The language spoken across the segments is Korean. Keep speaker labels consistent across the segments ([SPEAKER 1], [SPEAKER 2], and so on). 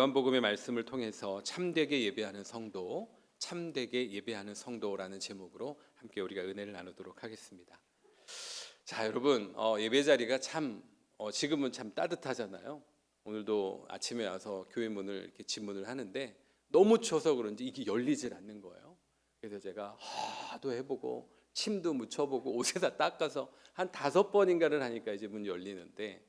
[SPEAKER 1] 요한복음의 말씀을 통해서 참되게 예배하는 성도, 참되게 예배하는 성도라는 제목으로 함께 우리가 은혜를 나누도록 하겠습니다. 자, 여러분 어, 예배 자리가 참 어, 지금은 참 따뜻하잖아요. 오늘도 아침에 와서 교회 문을 이렇게 집문을 하는데 너무 추워서 그런지 이게 열리질 않는 거예요. 그래서 제가 하도 해보고 침도 묻혀보고 옷에다 닦아서 한 다섯 번인가를 하니까 이제 문 열리는데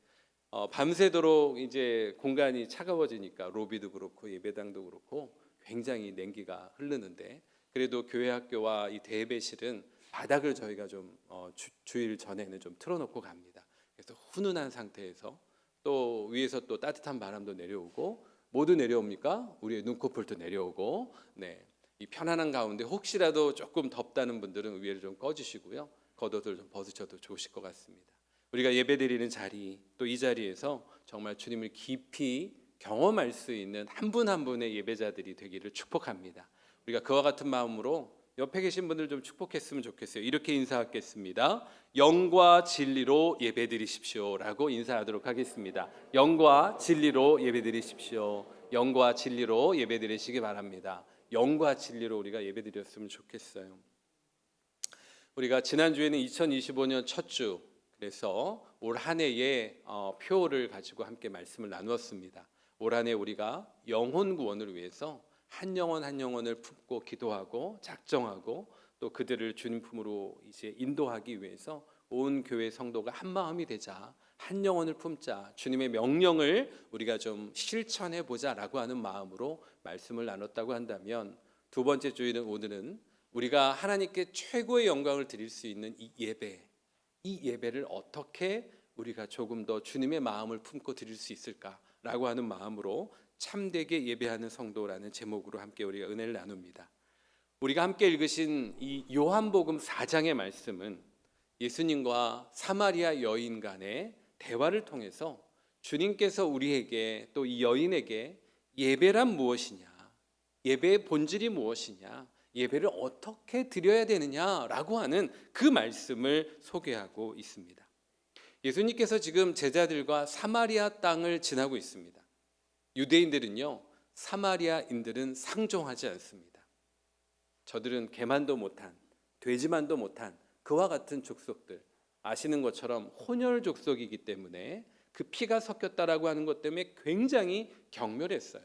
[SPEAKER 1] 어, 밤새도록 이제 공간이 차가워지니까 로비도 그렇고 예배당도 그렇고 굉장히 냉기가 흐르는데 그래도 교회 학교와 이 대배실은 바닥을 저희가 좀 어, 주, 주일 전에는 좀 틀어놓고 갑니다. 그래서 훈훈한 상태에서 또 위에서 또 따뜻한 바람도 내려오고 모두 내려옵니까? 우리의 눈코풀도 내려오고 네. 이 편안한 가운데 혹시라도 조금 덥다는 분들은 위에를 좀 꺼주시고요. 겉옷을 좀 벗으셔도 좋으실 것 같습니다. 우리가 예배드리는 자리 또 이 자리에서 정말 주님을 깊이 경험할 수 있는 한분한 분의 예배자들이 되기를 축복합니다. 우리가 그와 같은 마음으로 옆에 계신 분들 좀 축복했으면 좋겠어요. 이렇게 인사하겠습니다. 영과 진리로 예배드리십시오라고 인사하도록 하겠습니다. 영과 진리로 예배드리십시오. 영과 진리로 예배드리시기 바랍니다. 영과 진리로 우리가 예배드렸으면 좋겠어요. 우리가 지난 주에는 2025년 첫 주 그래서 올 한 해의 어, 표를 가지고 함께 말씀을 나누었습니다. 올 한해 우리가 영혼 구원을 위해서 한 영혼 한 영혼을 품고 기도하고 작정하고 또 그들을 주님 품으로 이제 인도하기 위해서 온 교회 성도가 한 마음이 되자 한 영혼을 품자 주님의 명령을 우리가 좀 실천해 보자라고 하는 마음으로 말씀을 나눴다고 한다면 두 번째 주일은 오늘은 우리가 하나님께 최고의 영광을 드릴 수 있는 이 예배 이 예배를 어떻게 우리가 조금 더 주님의 마음을 품고 드릴 수 있을까라고 하는 마음으로 참되게 예배하는 성도라는 제목으로 함께 우리가 은혜를 나눕니다. 우리가 함께 읽으신 이 요한복음 4장의 말씀은 예수님과 사마리아 여인 간의 대화를 통해서 주님께서 우리에게 또 이 여인에게 예배란 무엇이냐, 예배의 본질이 무엇이냐, 예배를 어떻게 드려야 되느냐라고 하는 그 말씀을 소개하고 있습니다. 예수님께서 지금 제자들과 사마리아 땅을 지나고 있습니다. 유대인들은요, 사마리아인들은 상종하지 않습니다. 저들은 개만도 못한, 돼지만도 못한 그와 같은 족속들, 아시는 것처럼 혼혈 족속이기 때문에 그 피가 섞였다라고 하는 것 때문에 굉장히 경멸했어요.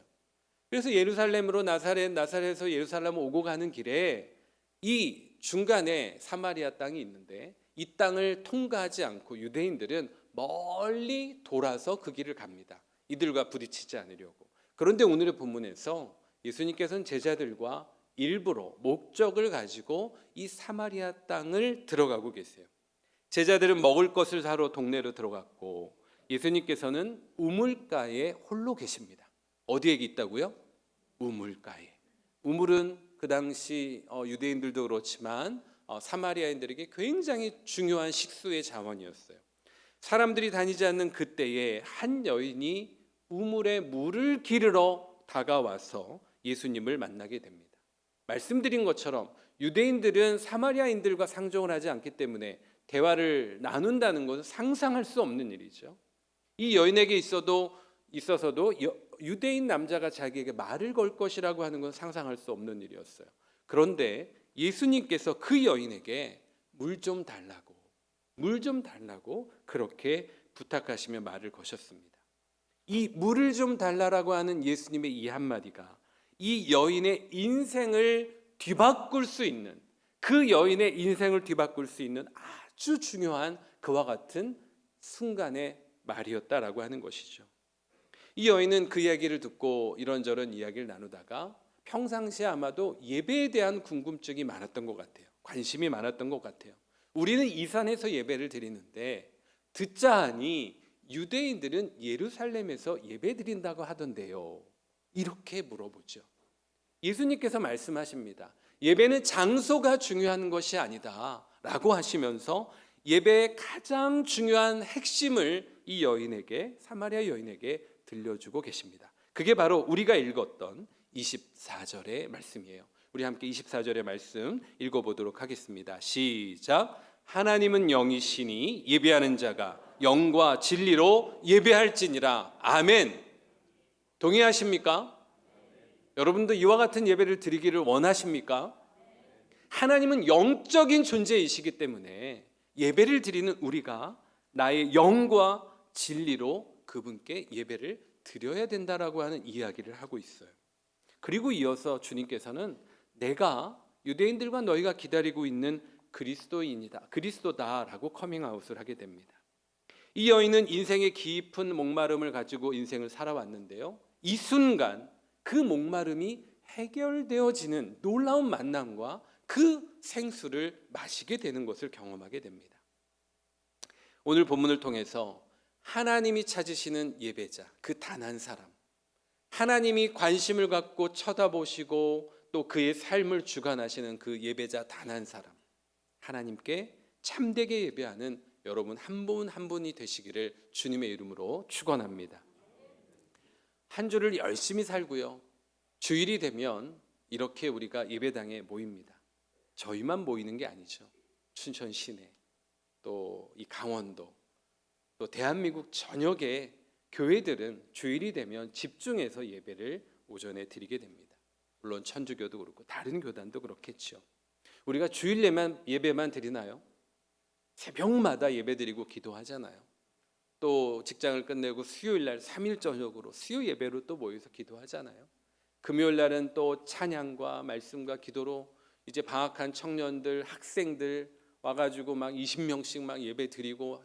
[SPEAKER 1] 그래서 예루살렘으로 나사렛, 나사렛에서 예루살렘 오고 가는 길에 이 중간에 사마리아 땅이 있는데 이 땅을 통과하지 않고 유대인들은 멀리 돌아서 그 길을 갑니다. 이들과 부딪히지 않으려고. 그런데 오늘의 본문에서 예수님께서는 제자들과 일부러 목적을 가지고 이 사마리아 땅을 들어가고 계세요. 제자들은 먹을 것을 사러 동네로 들어갔고 예수님께서는 우물가에 홀로 계십니다. 어디에 있다고요? 우물가에. 우물은 그 당시 어, 유대인들도 그렇지만 어, 사마리아인들에게 굉장히 중요한 식수의 자원이었어요. 사람들이 다니지 않는 그때에 한 여인이 우물에 물을 기르러 다가와서 예수님을 만나게 됩니다. 말씀드린 것처럼 유대인들은 사마리아인들과 상종을 하지 않기 때문에 대화를 나눈다는 것은 상상할 수 없는 일이죠. 이 여인에게 있어도 있어서도 유대인 남자가 자기에게 말을 걸 것이라고 하는 건 상상할 수 없는 일이었어요. 그런데 예수님께서 그 여인에게 물 좀 달라고 물 좀 달라고 그렇게 부탁하시며 말을 거셨습니다. 이 물을 좀 달라라고 하는 예수님의 이 한마디가 이 여인의 인생을 뒤바꿀 수 있는 그 여인의 인생을 뒤바꿀 수 있는 아주 중요한 그와 같은 순간의 말이었다라고 하는 것이죠. 이 여인은 그 이야기를 듣고 이런저런 이야기를 나누다가 평상시에 아마도 예배에 대한 궁금증이 많았던 것 같아요. 관심이 많았던 것 같아요. 우리는 이 산에서 예배를 드리는데 듣자 하니 유대인들은 예루살렘에서 예배 드린다고 하던데요. 이렇게 물어보죠. 예수님께서 말씀하십니다. 예배는 장소가 중요한 것이 아니다. 라고 하시면서 예배의 가장 중요한 핵심을 이 여인에게, 사마리아 여인에게 들려주고 계십니다. 그게 바로 우리가 읽었던 24절의 말씀이에요. 우리 함께 24절의 말씀 읽어보도록 하겠습니다. 시작. 하나님은 영이시니 예배하는 자가 영과 진리로 예배할지니라. 아멘. 동의하십니까? 여러분도 이와 같은 예배를 드리기를 원하십니까? 하나님은 영적인 존재이시기 때문에 예배를 드리는 우리가 나의 영과 진리로 그분께 예배를 드려야 된다라고 하는 이야기를 하고 있어요. 그리고 이어서 주님께서는 내가 유대인들과 너희가 기다리고 있는 그리스도인이다. 그리스도다라고 커밍아웃을 하게 됩니다. 이 여인은 인생의 깊은 목마름을 가지고 인생을 살아왔는데요. 이 순간 그 목마름이 해결되어지는 놀라운 만남과 그 생수를 마시게 되는 것을 경험하게 됩니다. 오늘 본문을 통해서 하나님이 찾으시는 예배자, 그 단 한 사람, 하나님이 관심을 갖고 쳐다보시고 또 그의 삶을 주관하시는 그 예배자 단 한 사람, 하나님께 참되게 예배하는 여러분 한분한 분이 되시기를 주님의 이름으로 축원합니다. 한 주를 열심히 살고요. 주일이 되면 이렇게 우리가 예배당에 모입니다. 저희만 모이는 게 아니죠. 춘천 시내, 또 이 강원도, 또 대한민국 전역의 교회들은 주일이 되면 집중해서 예배를 오전에 드리게 됩니다. 물론 천주교도 그렇고 다른 교단도 그렇겠죠. 우리가 주일 예만 예배만 드리나요? 새벽마다 예배드리고 기도하잖아요. 또 직장을 끝내고 수요일 날 3일 저녁으로 수요 예배로 또 모여서 기도하잖아요. 금요일 날은 또 찬양과 말씀과 기도로 이제 방학한 청년들, 학생들 와 가지고 막 20명씩 막 예배 드리고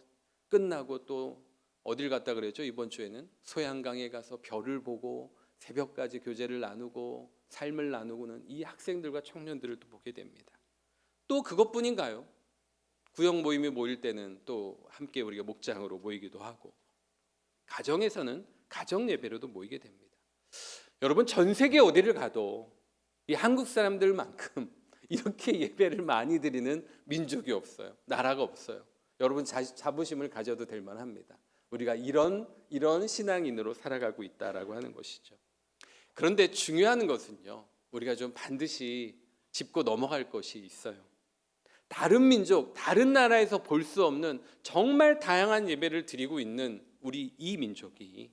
[SPEAKER 1] 끝나고 또 어딜 갔다 그랬죠? 이번 주에는 소양강에 가서 별을 보고 새벽까지 교제를 나누고 삶을 나누고는 이 학생들과 청년들을 또 보게 됩니다. 또 그것뿐인가요? 구역 모임에 모일 때는 또 함께 우리가 목장으로 모이기도 하고 가정에서는 가정 예배로도 모이게 됩니다. 여러분 전 세계 어디를 가도 이 한국 사람들만큼 이렇게 예배를 많이 드리는 민족이 없어요. 나라가 없어요. 여러분 자, 자부심을 가져도 될 만합니다. 우리가 이런 이런 신앙인으로 살아가고 있다라고 하는 것이죠. 그런데 중요한 것은요. 우리가 좀 반드시 짚고 넘어갈 것이 있어요. 다른 민족, 다른 나라에서 볼 수 없는 정말 다양한 예배를 드리고 있는 우리 이 민족이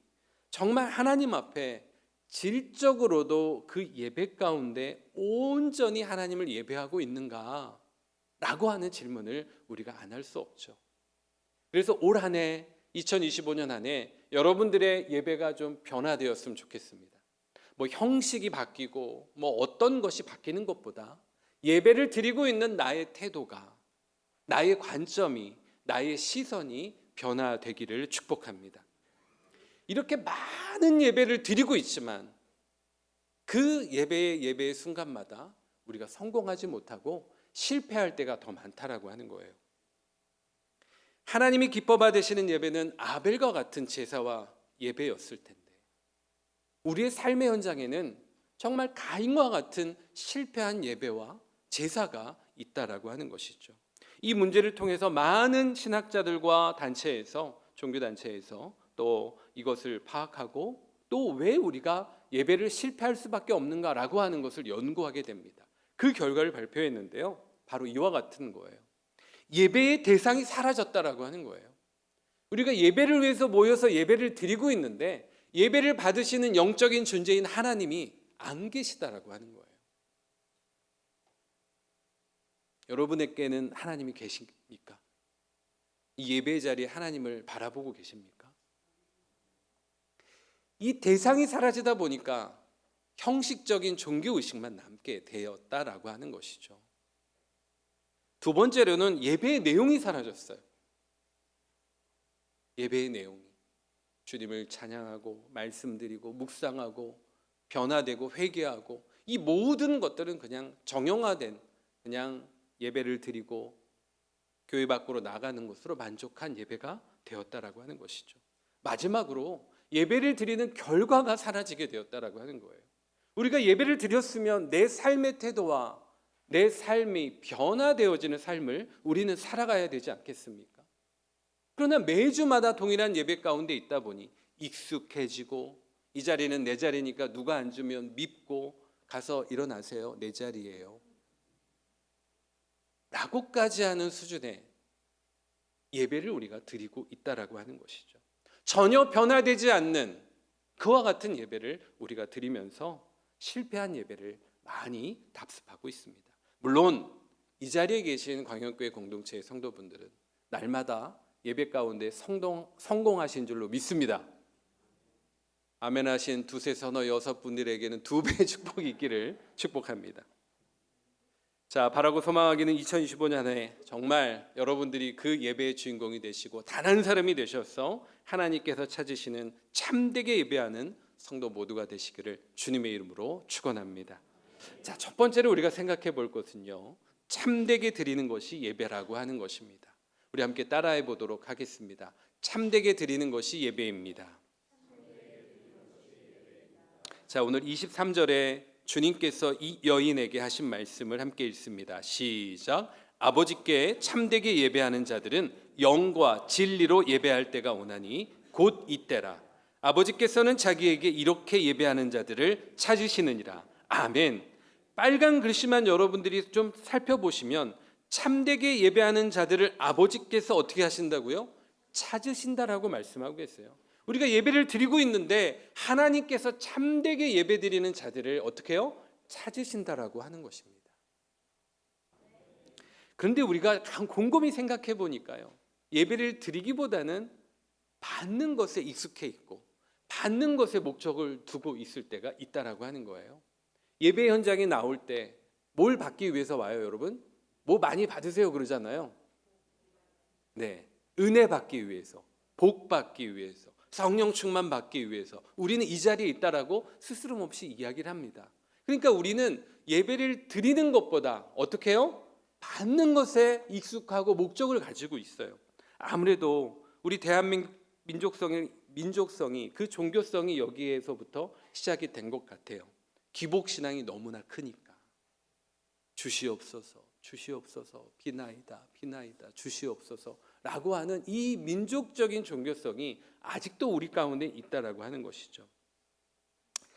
[SPEAKER 1] 정말 하나님 앞에 질적으로도 그 예배 가운데 온전히 하나님을 예배하고 있는가? 라고 하는 질문을 우리가 안 할 수 없죠. 그래서 올 한 해 2025년 안에 여러분들의 예배가 좀 변화되었으면 좋겠습니다. 뭐 형식이 바뀌고 뭐 어떤 것이 바뀌는 것보다 예배를 드리고 있는 나의 태도가 나의 관점이 나의 시선이 변화되기를 축복합니다. 이렇게 많은 예배를 드리고 있지만 그 예배의 예배의 순간마다 우리가 성공하지 못하고 실패할 때가 더 많다라고 하는 거예요. 하나님이 기뻐 받으시는 예배는 아벨과 같은 제사와 예배였을 텐데 우리의 삶의 현장에는 정말 가인과 같은 실패한 예배와 제사가 있다라고 하는 것이죠. 이 문제를 통해서 많은 신학자들과 단체에서 종교 단체에서 또 이것을 파악하고 또 왜 우리가 예배를 실패할 수밖에 없는가라고 하는 것을 연구하게 됩니다. 그 결과를 발표했는데요. 바로 이와 같은 거예요. 예배의 대상이 사라졌다라고 하는 거예요. 우리가 예배를 위해서 모여서 예배를 드리고 있는데 예배를 받으시는 영적인 존재인 하나님이 안 계시다라고 하는 거예요. 여러분에게는 하나님이 계십니까? 이 예배 자리에 하나님을 바라보고 계십니까? 이 대상이 사라지다 보니까 형식적인 종교 의식만 남게 되었다라고 하는 것이죠. 두 번째로는 예배의 내용이 사라졌어요. 예배의 내용이 주님을 찬양하고 말씀드리고 묵상하고 변화되고 회개하고 이 모든 것들은 그냥 정형화된 그냥 예배를 드리고 교회 밖으로 나가는 것으로 만족한 예배가 되었다라고 하는 것이죠. 마지막으로 예배를 드리는 결과가 사라지게 되었다라고 하는 거예요. 우리가 예배를 드렸으면 내 삶의 태도와 내 삶이 변화되어지는 삶을 우리는 살아가야 되지 않겠습니까? 그러나 매주마다 동일한 예배 가운데 있다 보니 익숙해지고 이 자리는 내 자리니까 누가 앉으면 밉고 가서 일어나세요. 내 자리예요. 라고까지 하는 수준의 예배를 우리가 드리고 있다라고 하는 것이죠. 전혀 변화되지 않는 그와 같은 예배를 우리가 드리면서 실패한 예배를 많이 답습하고 있습니다. 물론 이 자리에 계신 광역교회 공동체의 성도분들은 날마다 예배 가운데 성동, 성공하신 줄로 믿습니다. 아멘 하신 두세 서너 여섯 분들에게는 두 배의 축복이 있기를 축복합니다. 자, 바라고 소망하기는 2025년에 정말 여러분들이 그 예배의 주인공이 되시고 단 한 사람이 되셔서 하나님께서 찾으시는 참되게 예배하는 성도 모두가 되시기를 주님의 이름으로 축원합니다. 자, 첫 번째로 우리가 생각해 볼 것은요. 참되게 드리는 것이 예배라고 하는 것입니다. 우리 함께 따라해 보도록 하겠습니다. 참되게 드리는 것이 예배입니다. 자, 오늘 23절에 주님께서 이 여인에게 하신 말씀을 함께 읽습니다. 시작. 아버지께 참되게 예배하는 자들은 영과 진리로 예배할 때가 오나니 곧 이때라. 아버지께서는 자기에게 이렇게 예배하는 자들을 찾으시느니라. 아멘. 빨간 글씨만 여러분들이 좀 살펴보시면 참되게 예배하는 자들을 아버지께서 어떻게 하신다고요? 찾으신다라고 말씀하고 계세요. 우리가 예배를 드리고 있는데 하나님께서 참되게 예배 드리는 자들을 어떻게 해요? 찾으신다라고 하는 것입니다. 그런데 우리가 곰곰이 생각해 보니까요. 예배를 드리기보다는 받는 것에 익숙해 있고 받는 것에 목적을 두고 있을 때가 있다라고 하는 거예요. 예배 현장에 나올 때 뭘 받기 위해서 와요, 여러분? 뭐 많이 받으세요 그러잖아요. 네. 은혜 받기 위해서, 복 받기 위해서, 성령 충만 받기 위해서 우리는 이 자리에 있다라고 스스럼 없이 이야기를 합니다. 그러니까 우리는 예배를 드리는 것보다 어떻게 해요? 받는 것에 익숙하고 목적을 가지고 있어요. 아무래도 우리 대한민국 민족성이 민족성이 그 종교성이 여기에서부터 시작이 된 것 같아요. 기복 신앙이 너무나 크니까 주시옵소서, 주시옵소서, 비나이다, 비나이다, 주시옵소서 라고 하는 이 민족적인 종교성이 아직도 우리 가운데 있다라고 하는 것이죠.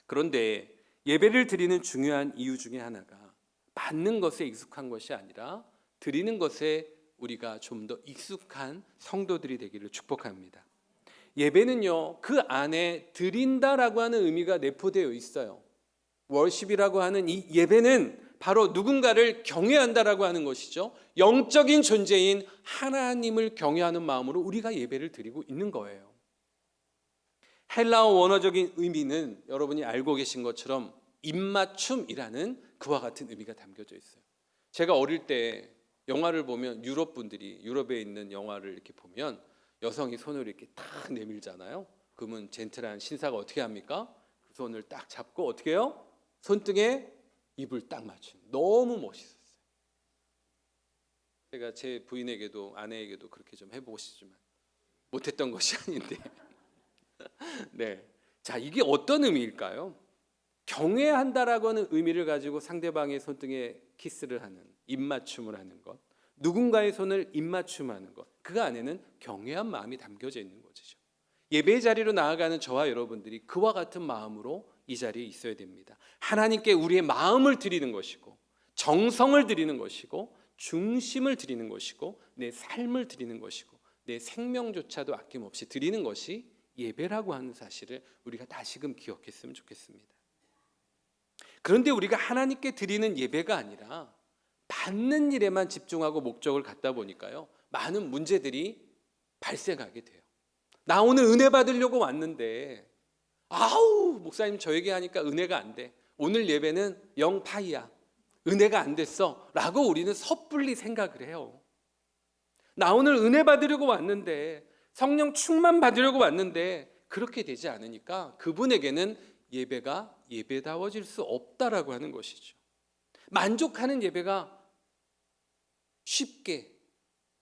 [SPEAKER 1] 그런데 예배를 드리는 중요한 이유 중에 하나가 받는 것에 익숙한 것이 아니라 드리는 것에 우리가 좀 더 익숙한 성도들이 되기를 축복합니다. 예배는요, 그 안에 드린다라고 하는 의미가 내포되어 있어요. 월십이라고 하는 이 예배는 바로 누군가를 경외한다라고 하는 것이죠. 영적인 존재인 하나님을 경외하는 마음으로 우리가 예배를 드리고 있는 거예요. 헬라어 원어적인 의미는 여러분이 알고 계신 것처럼 입맞춤이라는 그와 같은 의미가 담겨져 있어요. 제가 어릴 때 영화를 보면 유럽 분들이 유럽에 있는 영화를 이렇게 보면 여성이 손을 이렇게 탁 내밀잖아요. 그러면 젠틀한 신사가 어떻게 합니까? 그 손을 딱 잡고 어떻게 해요? 손등에 입을 딱 맞춘. 너무 멋있었어요. 제가 제 부인에게도 아내에게도 그렇게 좀 해보고 싶지만 못했던 것이 아닌데. 네. 자, 이게 어떤 의미일까요? 경외한다라고 하는 의미를 가지고 상대방의 손등에 키스를 하는 입맞춤을 하는 것. 누군가의 손을 입맞춤하는 것. 그 안에는 경외한 마음이 담겨져 있는 것이죠. 예배 자리로 나아가는 저와 여러분들이 그와 같은 마음으로 이 자리에 있어야 됩니다. 하나님께 우리의 마음을 드리는 것이고 정성을 드리는 것이고 중심을 드리는 것이고 내 삶을 드리는 것이고 내 생명조차도 아낌없이 드리는 것이 예배라고 하는 사실을 우리가 다시금 기억했으면 좋겠습니다. 그런데 우리가 하나님께 드리는 예배가 아니라 받는 일에만 집중하고 목적을 갖다 보니까요. 많은 문제들이 발생하게 돼요. 나 오늘 은혜 받으려고 왔는데 아우 목사님 저에게 하니까 은혜가 안 돼. 오늘 예배는 영파이야. 은혜가 안 됐어 라고 우리는 섣불리 생각을 해요. 나 오늘 은혜 받으려고 왔는데 성령 충만 받으려고 왔는데 그렇게 되지 않으니까 그분에게는 예배가 예배다워질 수 없다라고 하는 것이죠. 만족하는 예배가 쉽게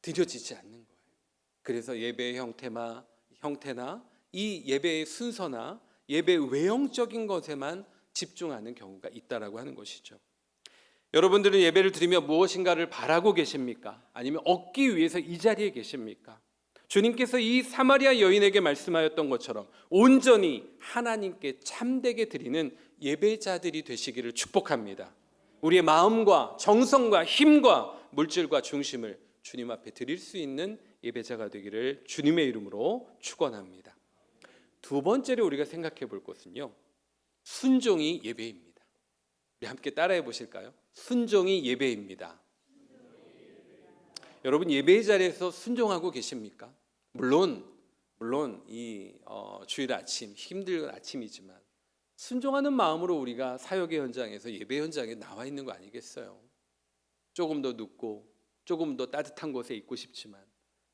[SPEAKER 1] 드려지지 않는 거예요. 그래서 예배의 형태나 형태나 이 예배의 순서나 예배 외형적인 것에만 집중하는 경우가 있다라고 하는 것이죠. 여러분들은 예배를 드리며 무엇인가를 바라고 계십니까? 아니면 얻기 위해서 이 자리에 계십니까? 주님께서 이 사마리아 여인에게 말씀하였던 것처럼 온전히 하나님께 참되게 드리는 예배자들이 되시기를 축복합니다. 우리의 마음과 정성과 힘과 물질과 중심을 주님 앞에 드릴 수 있는 예배자가 되기를 주님의 이름으로 축원합니다. 두 번째로 우리가 생각해 볼 것은요. 순종이 예배입니다. 우리 함께 따라해 보실까요? 순종이 예배입니다. 여러분 예배의 자리에서 순종하고 계십니까? 물론 물론 이 어, 주일 아침 힘든 아침이지만 순종하는 마음으로 우리가 사역의 현장에서 예배 현장에 나와 있는 거 아니겠어요? 조금 더 눕고 조금 더 따뜻한 곳에 있고 싶지만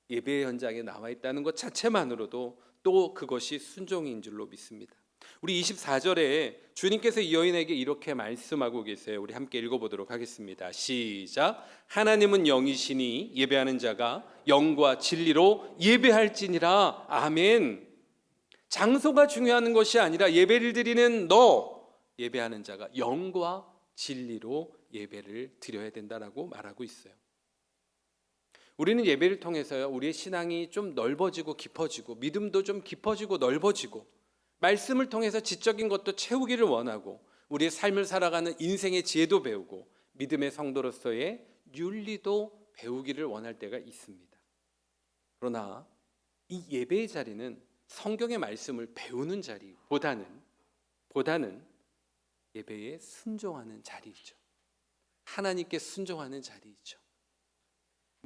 [SPEAKER 1] 예배 현장에 나와 있다는 것 자체만으로도 또 그것이 순종인 줄로 믿습니다. 우리 24절에 주님께서 이 여인에게 이렇게 말씀하고 계세요. 우리 함께 읽어보도록 하겠습니다. 시작. 하나님은 영이시니 예배하는 자가 영과 진리로 예배할지니라. 아멘. 장소가 중요한 것이 아니라 예배를 드리는 너 예배하는 자가 영과 진리로 예배를 드려야 된다라고 말하고 있어요. 우리는 예배를 통해서요 우리의 신앙이 좀 넓어지고 깊어지고 믿음도 좀 깊어지고 넓어지고 말씀을 통해서 지적인 것도 채우기를 원하고 우리의 삶을 살아가는 인생의 지혜도 배우고 믿음의 성도로서의 윤리도 배우기를 원할 때가 있습니다. 그러나 이 예배의 자리는 성경의 말씀을 배우는 자리보다는 보다는 예배에 순종하는 자리이죠. 하나님께 순종하는 자리이죠.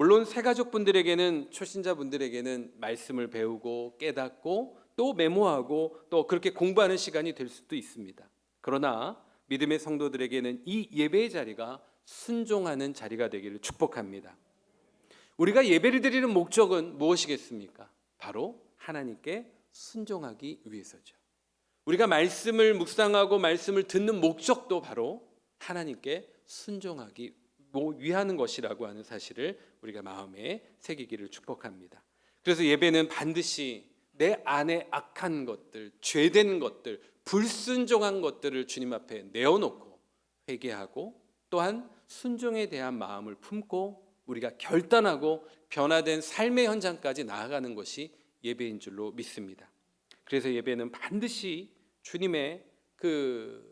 [SPEAKER 1] 물론 새 가족분들에게는 초신자분들에게는 말씀을 배우고 깨닫고 또 메모하고 또 그렇게 공부하는 시간이 될 수도 있습니다. 그러나 믿음의 성도들에게는 이 예배의 자리가 순종하는 자리가 되기를 축복합니다. 우리가 예배를 드리는 목적은 무엇이겠습니까? 바로 하나님께 순종하기 위해서죠. 우리가 말씀을 묵상하고 말씀을 듣는 목적도 바로 하나님께 순종하기 위하는 것이라고 하는 사실을 우리가 마음에 새기기를 축복합니다. 그래서 예배는 반드시 내 안에 악한 것들, 죄된 것들, 불순종한 것들을 주님 앞에 내어놓고 회개하고 또한 순종에 대한 마음을 품고 우리가 결단하고 변화된 삶의 현장까지 나아가는 것이 예배인 줄로 믿습니다. 그래서 예배는 반드시 주님의 그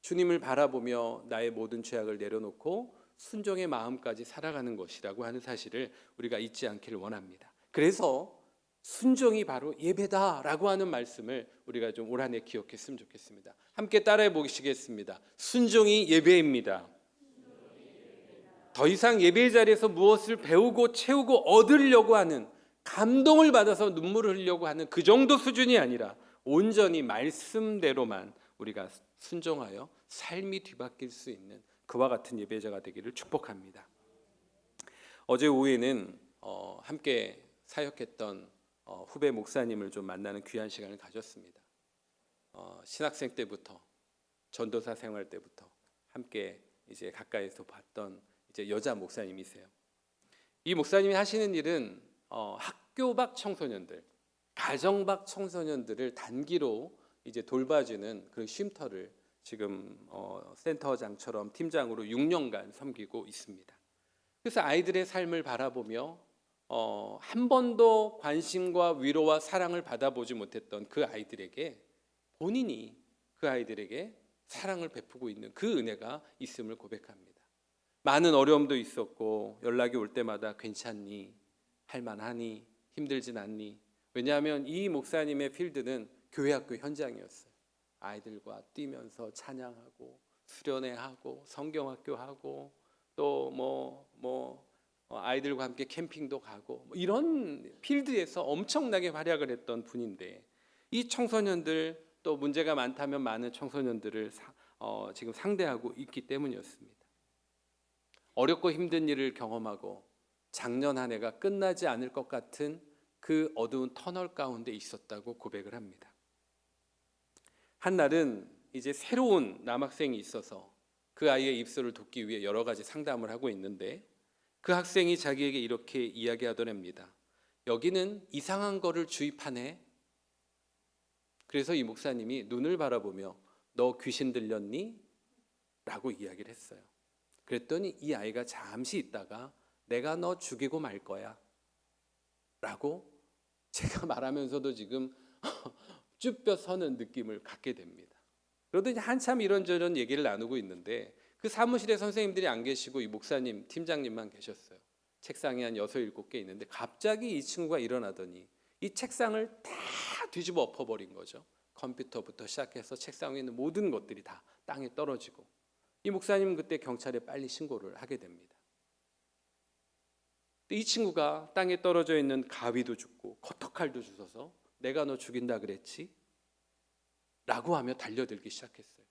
[SPEAKER 1] 주님을 바라보며 나의 모든 죄악을 내려놓고 순종의 마음까지 살아가는 것이라고 하는 사실을 우리가 잊지 않기를 원합니다. 그래서 순종이 바로 예배다라고 하는 말씀을 우리가 좀 올 한해 기억했으면 좋겠습니다. 함께 따라해 보시겠습니다. 순종이 예배입니다. 더 이상 예배의 자리에서 무엇을 배우고 채우고 얻으려고 하는 감동을 받아서 눈물을 흘려고 하는 그 정도 수준이 아니라 온전히 말씀대로만 우리가 순종하여 삶이 뒤바뀔 수 있는 그와 같은 예배자가 되기를 축복합니다. 어제 오후에는 어, 함께 사역했던 어, 후배 목사님을 좀 만나는 귀한 시간을 가졌습니다. 어, 신학생 때부터 전도사 생활 때부터 함께 이제 가까이서 봤던 이제 여자 목사님이세요. 이 목사님이 하시는 일은 어, 학교 밖 청소년들, 가정 밖 청소년들을 단기로 이제 돌봐주는 그 쉼터를 지금 어, 센터장처럼 팀장으로 6년간 섬기고 있습니다. 그래서 아이들의 삶을 바라보며 어, 한 번도 관심과 위로와 사랑을 받아보지 못했던 그 아이들에게 본인이 그 아이들에게 사랑을 베푸고 있는 그 은혜가 있음을 고백합니다. 많은 어려움도 있었고 연락이 올 때마다 괜찮니? 할만하니? 힘들진 않니? 왜냐하면 이 목사님의 필드는 교회학교 현장이었어요. 아이들과 뛰면서 찬양하고 수련회하고 성경학교하고 또뭐뭐 아이들과 함께 캠핑도 가고 뭐 이런 필드에서 엄청나게 활약을 했던 분인데 이 청소년들 또 문제가 많다면 많은 청소년들을 사, 어, 지금 상대하고 있기 때문이었습니다. 어렵고 힘든 일을 경험하고 작년 한 해가 끝나지 않을 것 같은 그 어두운 터널 가운데 있었다고 고백을 합니다. 한날은 이제 새로운 남학생이 있어서 그 아이의 입소를 돕기 위해 여러 가지 상담을 하고 있는데 그 학생이 자기에게 이렇게 이야기하더랍니다. 여기는 이상한 거를 주입하네. 그래서 이 목사님이 눈을 바라보며 너 귀신 들렸니? 라고 이야기를 했어요. 그랬더니 이 아이가 잠시 있다가 내가 너 죽이고 말 거야. 라고 제가 말하면서도 지금 쭈뼛 서는 느낌을 갖게 됩니다. 그러더니 한참 이런저런 얘기를 나누고 있는데 그 사무실에 선생님들이 안 계시고 이 목사님, 팀장님만 계셨어요. 책상이 한 여섯 일곱 개 있는데 갑자기 이 친구가 일어나더니 이 책상을 다 뒤집어 엎어버린 거죠. 컴퓨터부터 시작해서 책상 위에 있는 모든 것들이 다 땅에 떨어지고 이 목사님은 그때 경찰에 빨리 신고를 하게 됩니다. 이 친구가 땅에 떨어져 있는 가위도 줍고 커터칼도 주셔서 내가 너 죽인다 그랬지? 라고 하며 달려들기 시작했어요.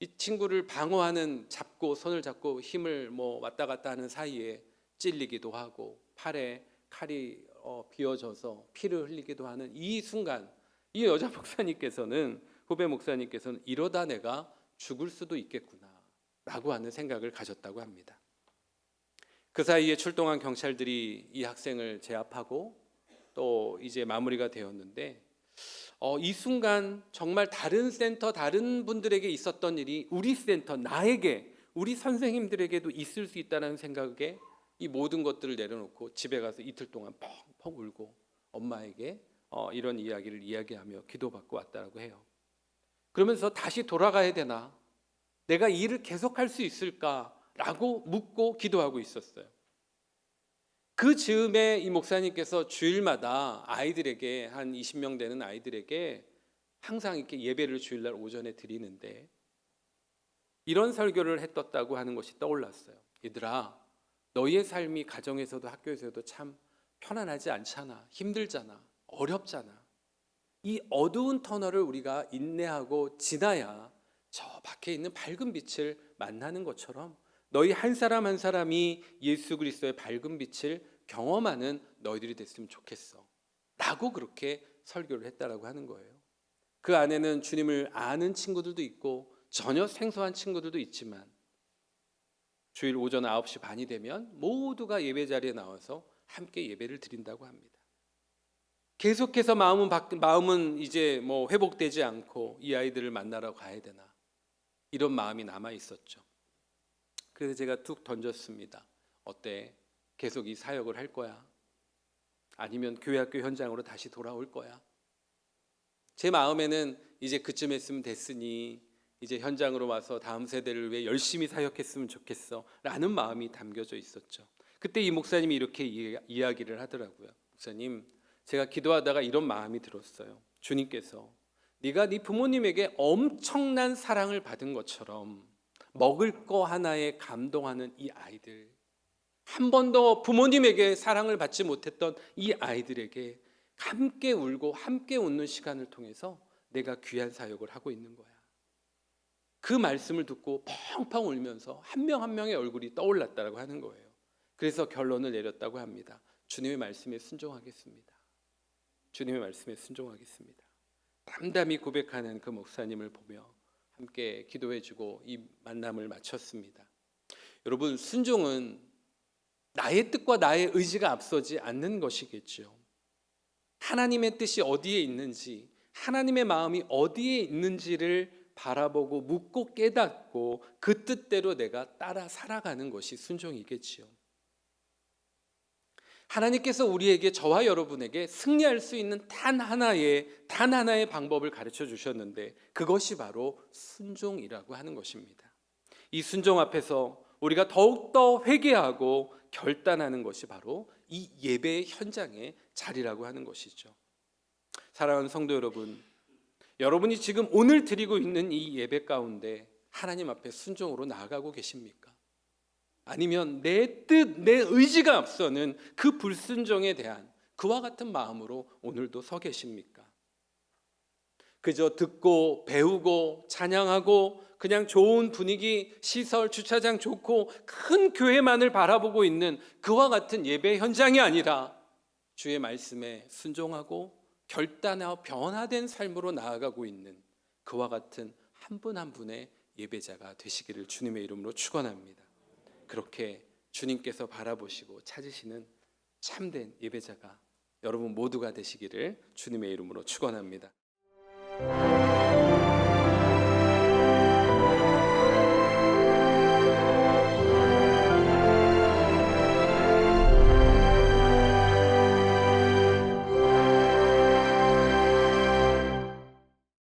[SPEAKER 1] 이 친구를 방어하는 잡고 손을 잡고 힘을 뭐 왔다 갔다 하는 사이에 찔리기도 하고 팔에 칼이 어, 비어져서 피를 흘리기도 하는 이 순간 이 여자 목사님께서는 후배 목사님께서는 이러다 내가 죽을 수도 있겠구나라고 하는 생각을 가졌다고 합니다. 그 사이에 출동한 경찰들이 이 학생을 제압하고 또 이제 마무리가 되었는데 어, 이 순간 정말 다른 센터 다른 분들에게 있었던 일이 우리 센터 나에게 우리 선생님들에게도 있을 수 있다는 생각에 이 모든 것들을 내려놓고 집에 가서 이틀 동안 펑펑 울고 엄마에게 어, 이런 이야기를 이야기하며 기도받고 왔다라고 해요. 그러면서 다시 돌아가야 되나? 내가 이 일을 계속할 수 있을까 라고 묻고 기도하고 있었어요. 그 즈음에 이 목사님께서 주일마다 아이들에게 한 20명 되는 아이들에게 항상 이렇게 예배를 주일날 오전에 드리는데 이런 설교를 했었다고 하는 것이 떠올랐어요. 얘들아, 너희의 삶이 가정에서도 학교에서도 참 편안하지 않잖아. 힘들잖아. 어렵잖아. 이 어두운 터널을 우리가 인내하고 지나야 저 밖에 있는 밝은 빛을 만나는 것처럼 너희 한 사람 한 사람이 예수 그리스도의 밝은 빛을 경험하는 너희들이 됐으면 좋겠어. 라고 그렇게 설교를 했다라고 하는 거예요. 그 안에는 주님을 아는 친구들도 있고 전혀 생소한 친구들도 있지만 주일 오전 9시 반이 되면 모두가 예배 자리에 나와서 함께 예배를 드린다고 합니다. 계속해서 마음은 바, 마음은 이제 뭐 회복되지 않고 이 아이들을 만나러 가야 되나 이런 마음이 남아 있었죠. 그래서 제가 툭 던졌습니다. 어때? 계속 이 사역을 할 거야? 아니면 교회 학교 현장으로 다시 돌아올 거야? 제 마음에는 이제 그쯤 했으면 됐으니 이제 현장으로 와서 다음 세대를 위해 열심히 사역했으면 좋겠어 라는 마음이 담겨져 있었죠. 그때 이 목사님이 이렇게 이야기를 하더라고요. 목사님, 제가 기도하다가 이런 마음이 들었어요. 주님께서 네가 네 부모님에게 엄청난 사랑을 받은 것처럼 먹을 거 하나에 감동하는 이 아이들 한 번도 부모님에게 사랑을 받지 못했던 이 아이들에게 함께 울고 함께 웃는 시간을 통해서 내가 귀한 사역을 하고 있는 거야. 그 말씀을 듣고 펑펑 울면서 한 명한 명의 얼굴이 떠올랐다고 하는 거예요. 그래서 결론을 내렸다고 합니다. 주님의 말씀에 순종하겠습니다. 주님의 말씀에 순종하겠습니다. 담담히 고백하는 그 목사님을 보며 함께 기도해 주고 이 만남을 마쳤습니다. 여러분 순종은 나의 뜻과 나의 의지가 앞서지 않는 것이겠죠. 하나님의 뜻이 어디에 있는지, 하나님의 마음이 어디에 있는지를 바라보고 묻고 깨닫고 그 뜻대로 내가 따라 살아가는 것이 순종이겠지요. 하나님께서 우리에게 저와 여러분에게 승리할 수 있는 단 하나의 단 하나의 방법을 가르쳐 주셨는데 그것이 바로 순종이라고 하는 것입니다. 이 순종 앞에서 우리가 더욱더 회개하고 결단하는 것이 바로 이 예배의 현장의 자리라고 하는 것이죠. 사랑하는 성도 여러분, 여러분이 지금 오늘 드리고 있는 이 예배 가운데 하나님 앞에 순종으로 나아가고 계십니까? 아니면 내 뜻, 내 의지가 앞서는 그 불순종에 대한 그와 같은 마음으로 오늘도 서 계십니까? 그저 듣고 배우고 찬양하고 그냥 좋은 분위기, 시설, 주차장 좋고 큰 교회만을 바라보고 있는 그와 같은 예배 현장이 아니라 주의 말씀에 순종하고 결단하고 변화된 삶으로 나아가고 있는 그와 같은 한분한 분의 예배자가 되시기를 주님의 이름으로 축원합니다. 그렇게 주님께서 바라보시고 찾으시는 참된 예배자가 여러분 모두가 되시기를 주님의 이름으로 축원합니다.